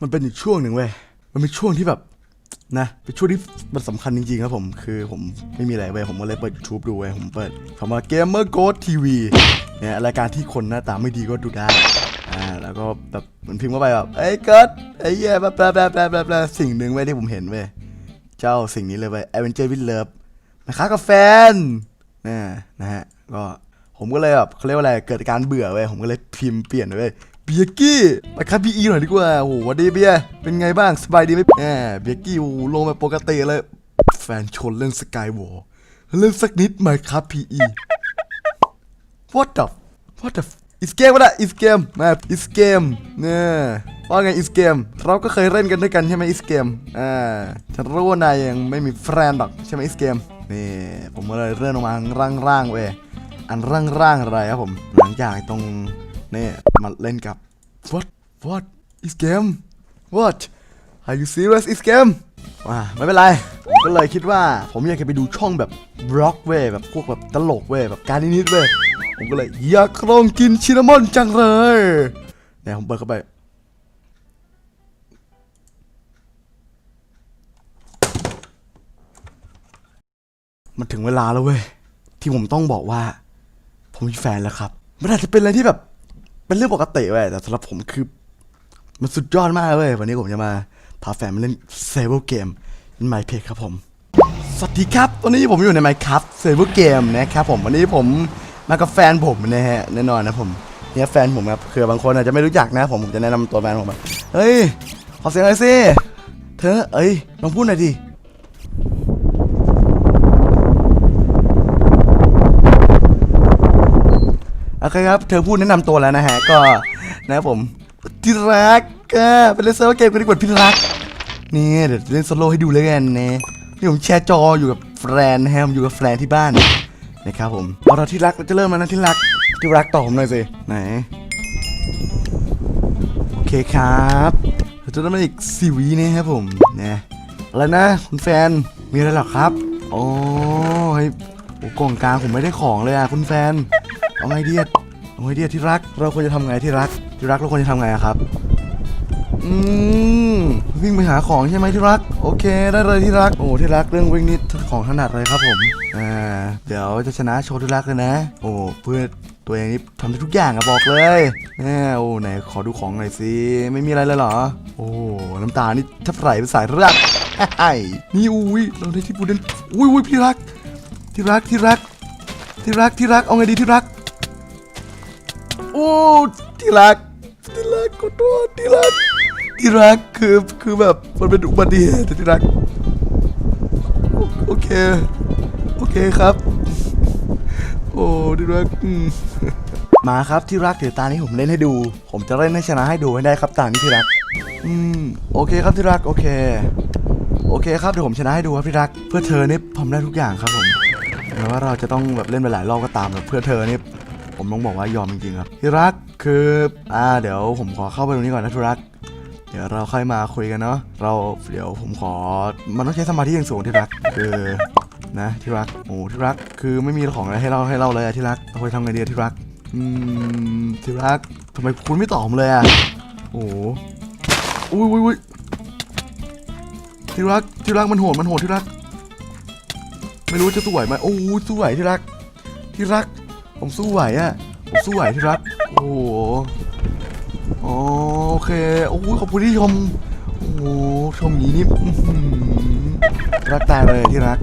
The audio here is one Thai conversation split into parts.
มันเป็นอีกช่วงหนึ่งเว้ย มันเป็นช่วงที่แบบนะเป็นช่วงที่มันสำคัญจริงๆครับผม คือผมไม่มีอะไรเว้ยผมก็เลยเปิด YouTube ดูเว้ยผมเปิดคำว่า Gamer g o d TV เนี่ยรายการที่คนหน้าตาไม่ดีก็ดูได้อ่าแล้วก็แบบเหมันพิมพ์เข้าไปแบบเอ้ยเกิดไอ้เหี้ยแบลาบลาบลาบลาบลาบสิ่งหนึ่งเว้ยที่ผมเห็นเว้ยเจ้าสิ่งนี้เลยเว้ย Adventure with Love นะครับกับแฟนนะนะฮะก็ผมก็เลยแบบเขาเรียกว่าอะไรเกิดการเบื่อเว้ยผมก็เลยพิมพ์เปลี่ยนเว้ย เบียกี้ไปครับพี่อีหน่อยดีกว่า โอ้โหวันดีเบียเป็นไงบ้าง สบายดีไหมแหมเบียกี้โอ้โหลงแบบปกติเลย แฟนชนเล่นสกายวอลเล่นสักนิดไหมครับพี่อี What the What the is game วะนะ is game มา is game เนี่ยว่าไง is game เราก็เคยเล่นกันด้วยกันใช่ไหม is game อ่าฉันรู้ว่านายยังไม่มีแฟนหรอกใช่ไหม is game นี่ผมก็เลยเลื่อนออกมาร่างๆเว้ยอันร่างๆอะไรครับผม หลังจากตรง นี่มาเล่นกับ what what is game what are you serious is game ว่าไม่เป็นไร ผมก็เลยคิดว่า ผมอยากจะไปดูช่องแบบบล็อกเว้ยแบบพวกแบบตลกเว้ยแบบการนิดๆเว้ยผมก็เลยอยากลองกินชินนามอนจังเลยเนี่ยผมเปิดเข้าไปมันถึงเวลาแล้วเว้ยที่ผมต้องบอกว่า ผมมีแฟนแล้วครับ มันอาจจะเป็นอะไรที่แบบ เป็นเรื่องปกติเว้ยแต่สำหรับผมคือ มันสุดยอดมากเว้ยวันนี้ผมจะมาพาแฟนมาเล่นเซเ e ร์เกมในไมเพจครับผม สวัสดีครับวันนี้ผมอยู่ในไมครับเซเ e ร์เกมนะครับผมวันนี้ผมมากับแฟนผมนะฮะแน่นอนนะผมเนี่ยแฟนผมครับคือบางคนอาจจะไม่รู้จักนะผมผมจะแนะนำตัวแฟนผมแบบเฮ้ยขอเสียงหน่อยสิเธอเอ้ยลองพูดหน่อยดิ อเคครับ เธอพูดแนะนำตัวแล้วนะฮะ ก็นะครับผมที่รักก็เป็นเล่นเซิร์ฟเกมกันดีกว่าพี่รัก นี่เดี๋ยวเล่นโซโล่ให้ดูเลยกันนะนี่ผมแชร์จออยู่กับแฟนนะฮะผมอยู่กับแฟนที่บ้านนะครับผมเอาเราที่รักเราจะเริ่มแล้วนะที่รักที่รักตอบผมหน่อยสิไหนโอเคครับเราจะเริ่มกันอีกสี่วีนะครับผมนะอะไรนะคุณแฟนมีอะไรหรอครับอ๋อเฮ้โอ้กล่องกลางผมไม่ได้ของเลยอะคุณแฟน เอาไงเดีอะเอาไงเดีอะที่รัก เราควรจะทำไงที่รัก ที่รักเราควรจะทำไงอะครับ อืมวิ่งไปหาของใช่ไหมที่รัก โอเค ได้เลยที่รัก โอ้ที่รักเรื่องวิ่งนี่ของถนัดเลยครับผม อ่า เดี๋ยวจะชนะโชว์ที่รักเลยนะ โอ้เพื่อตัวเองนี่ทำได้ทุกอย่างอะบอกเลยแน่โอ้ไหนขอดูของหน่อยสิ ไม่มีอะไรเลยเหรอ โอ้น้ำตานี่ทับไหลเป็นสายรักไอ้นี่อุ้ยเราได้ที่ปูเดนอุ้ยอุ้ยพี่รัก ที่รักที่รัก ที่รักที่รักเอาไงดีที่รัก โอ้ที่รักที่รักขอโทษที่รักที่รักคือคือแบบมันเป็นอุบัติเหตุที่รัก โอโอเค โอเคครับ โอ้ที่รักอืมมาครับที่รักเดี๋ยวตานี้ผมเล่นให้ดู ผมจะเล่นให้ชนะให้ดูให้ได้ครับตานี้ที่รัก อืมโอเคครับที่รักโอเค โอเคครับเดี๋ยวผมชนะให้ดูครับที่รัก เพื่อเธอนี่ผมได้ทุกอย่างครับผมแม้ว่าเราจะต้องแบบเล่นไปหลายรอบก็ตามแบบเพื่อเธอนี่ ผมต้องบอกว่ายอมจริงๆครับที่รักคืออ่าเดี๋ยวผมขอเข้าไปตรงนี้ก่อนนะที่รัก เดี๋ยวเราค่อยมาคุยกันเนาะเราเดี๋ยวผมขอมันต้องใช้สมาธิอย่างสูงที่รักคือนะที่รักโอ้ที่รักคือไม่มีของอะไรให้เราให้เราเลยอะที่รักเราควรทำไงดีที่รักอืมที่รักทำไมคุณไม่ตอบผมเลยอะโอ้โหอุ้ยอุ้ยอุ้ยที่รักที่รักมันโหดมันโหดที่รัก ไม่รู้จะสู้ไหมโอ้สู้ไหวที่รัก ที่รัก ผมสู้ไหวอะผมสู้ไหวที่รักโอ้โหอ๋อโอเคโอ้ยขอบคุณที่ชมโอ้โหชมอย่างนี้นี่รักตายเลยที่รัก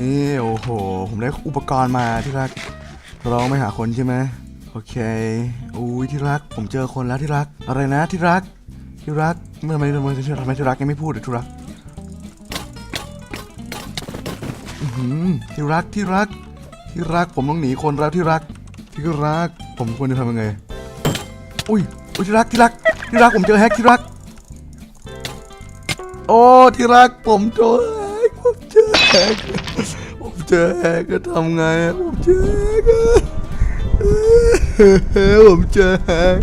นี่โอ้โห ผมได้อุปกรณ์มาที่รักร้องไม่หาคนใช่ไหมโอเคอุ้ยที่รัก ผมเจอคนแล้วที่รัก อะไรนะที่รักที่รักทำไมทำไมทำไมทำไมที่รักยังไม่พูดอะที่รักที่รักที่รัก ที่รักผมต้องหนีคนแล้วที่รัก ที่รัก ผมควรจะทำยังไง อุ้ยอุ้ยที่รักที่รัก ที่รักผมเจอแฮกที่รัก โอ้ที่รักผมเจอแฮกผมเจอแฮกผมเจอแฮกก็ทำไงผมเจอแฮกผมเจอแฮก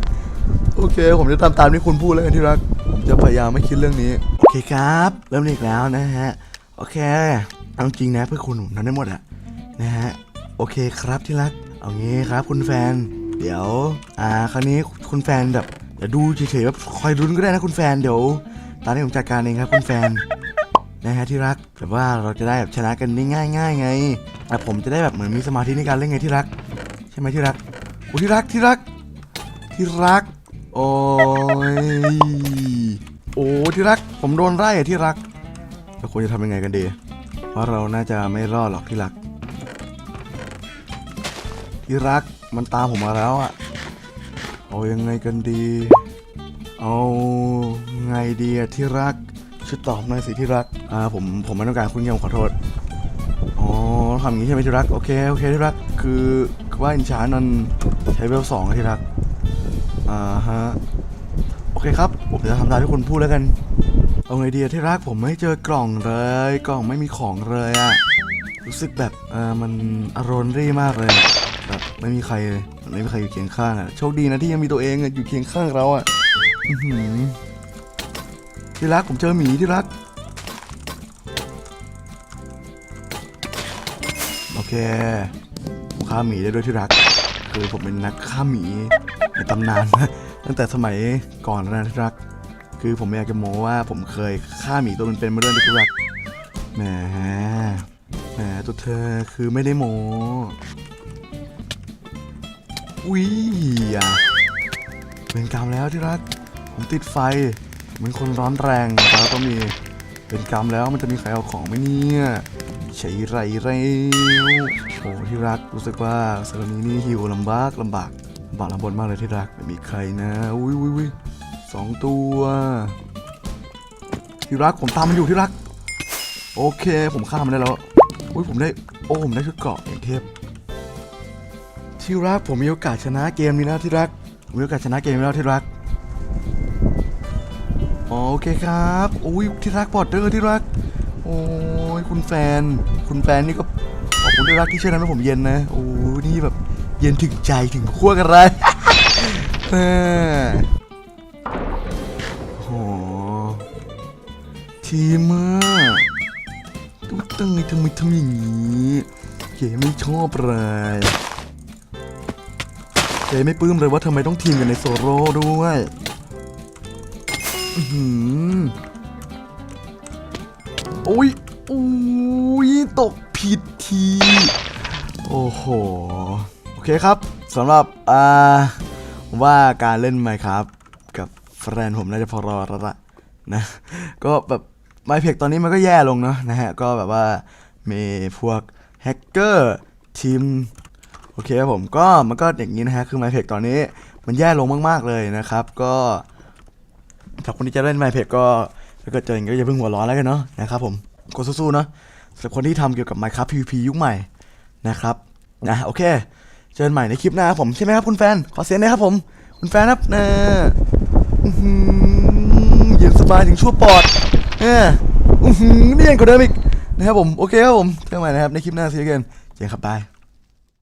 โอเค ผมจะทำตามที่คุณพูดแล้วกันที่รัก ผมจะพยายามไม่คิดเรื่องนี้ โอเคครับ เริ่มอีกแล้วนะฮะ โอเค เอาจริงนะเพื่อคุณผมทำได้หมดอะนะฮะ โอเคครับที่รัก เอางี้ครับ คุณแฟน เดี๋ยว อ่า คราวนี้คุณแฟนแบบเดี๋ยวดูเฉยๆแบบคอยรุ้นก็ได้นะคุณแฟนเดี๋ยว ตอนนี้ผมจัดการเองครับคุณแฟนนะฮะที่รักแบบว่าเราจะได้แบบชนะกันได้ง่าย ๆ ไงแต่ผมจะได้แบบเหมือนมีสมาธิในการเล่นไงที่รัก ใช่ไหมที่รักโอ้ที่รักที่รัก ที่รัก โอ้ยโอ้ที่รัก ผมโดนไล่อะที่รักเราควรจะทำยังไงกันดีเพราเราน่าจะไม่รอดหรอกที่รัก ที่รักมันตามผมมาแล้วอะเอายังไงกันดี เอาไงดีอะที่รักช่วยตอบหน่อยสิที่รักอ่าผมผมไม่ต้องการคุณเงียบขอโทษอ๋อทำอย่างนี้ใช่ไหมที่รักโอเคโอเคที่รักคือคว่าอินชานันใช้เวลสองอะที่รักอ่าฮะโอเคครับผมจะทำตามที่คุณพูดแล้วกัน เอาไงดีที่รักผมไม่เจอกล่องเลย กล่องไม่มีของเลยอะรู้สึกแบบเออมันอารมณ์รี่มากเลย ไม่มีใครเลยไม่มีใครอยู่เคียงข้างอะโชคดีนะที่ยังมีตัวเองอะอยู่เคียงข้างเราอะที่รักผมเจอหมีที่รักโอเคผมฆ่าหมีได้ด้วยที่รัก คือผมเป็นนักฆ่าหมีในตำนานตั้งแต่สมัยก่อนแล้วนะที่รัก คือผมอยากจะโม้ว่าผมเคยฆ่าหมีตัวเป็นๆมาด้วยนะที่รักแหมแหมตัวเธอคือไม่ได้โม้ อุ้ยเป็นกรรมแล้วที่รักผมติดไฟผมเป็นคนร้อนแรงแล้วก็มีเป็นกรรมแล้วมันจะมีใครเอาของไหมเนี่ยใช้ไรเร็วโอ้ที่รักรู้สึกว่าเซรามีนี่หิวลำบากลำบากลำบากลำบนมากเลยที่รักไม่มีใครนะอุ้ยอุ้ยอุ้ยสองตัวที่รักผมตามมันอยู่ที่รัก โอเค ผมฆ่ามันได้แล้วอุ้ยผมได้โอ้ผมได้ชุดเกราะอย่างเทพ ที่รักผมมีโอกาสชนะเกมนี้แล้วที่รักผมมีโอกาสชนะเกมนี้แล้วที่รักอ๋อโอเคครับอุ้ยที่รักปอดเดอร์ที่รัก โอ้ยคุณแฟน คุณแฟนนี่ก็ขอบคุณที่รักที่ช่วยทำให้ผมเย็นนะโอ้ยนี่แบบเย็นถึงใจถึงขั้วกันเลยโอ้ทีมากตุ๊ตึงทำไมทำอย่างนี้เก๋ไม่ชอบเลย เก๋ไม่ปลื้มเลยว่าทำไมต้องทีมกันในโซโล่ด้วยอื้อหือโอ้ยโอ้ยตกผิดที โอ้โห โอเคครับสำหรับ อ่า ว่าการเล่น Minecraft กับแฟนผมน่าจะพอรอแล้วละนะ ก็แบบไมเพกตอนนี้มันก็แย่ลงเนาะนะฮะ ก็แบบว่ามีพวกแฮกเกอร์ทีม โอเคครับผมก็มันก็อย่างนี้นะฮะคือไมเพกตอนนี้มันแย่ลงมาก ๆ เลยนะครับ ก็สำหรับคนที่จะเล่นไมเพกก็ถ้าเกิดเจออย่างนี้ก็อย่าเพิ่งหัวร้อนแล้วกันเนาะนะครับผมกดสู้ๆเนาะสำหรับคนที่ทำเกี่ยวกับ Minecraft PVP ยุคใหม่นะครับนะโอเค เจอกันใหม่ในคลิปหน้าครับผมใช่ไหมครับคุณแฟน ขอเสียงหนะครับผม คุณแฟนครับเนะอื้อหือเย็นสบายถึงชั่วปอดเอออื้อหือนี่ย็นกว่าเดิมอีกนะครับผม โอเคครับผมเจอกันใหม่นะครับในคลิปหน้าซีกันเจอกันครับบาย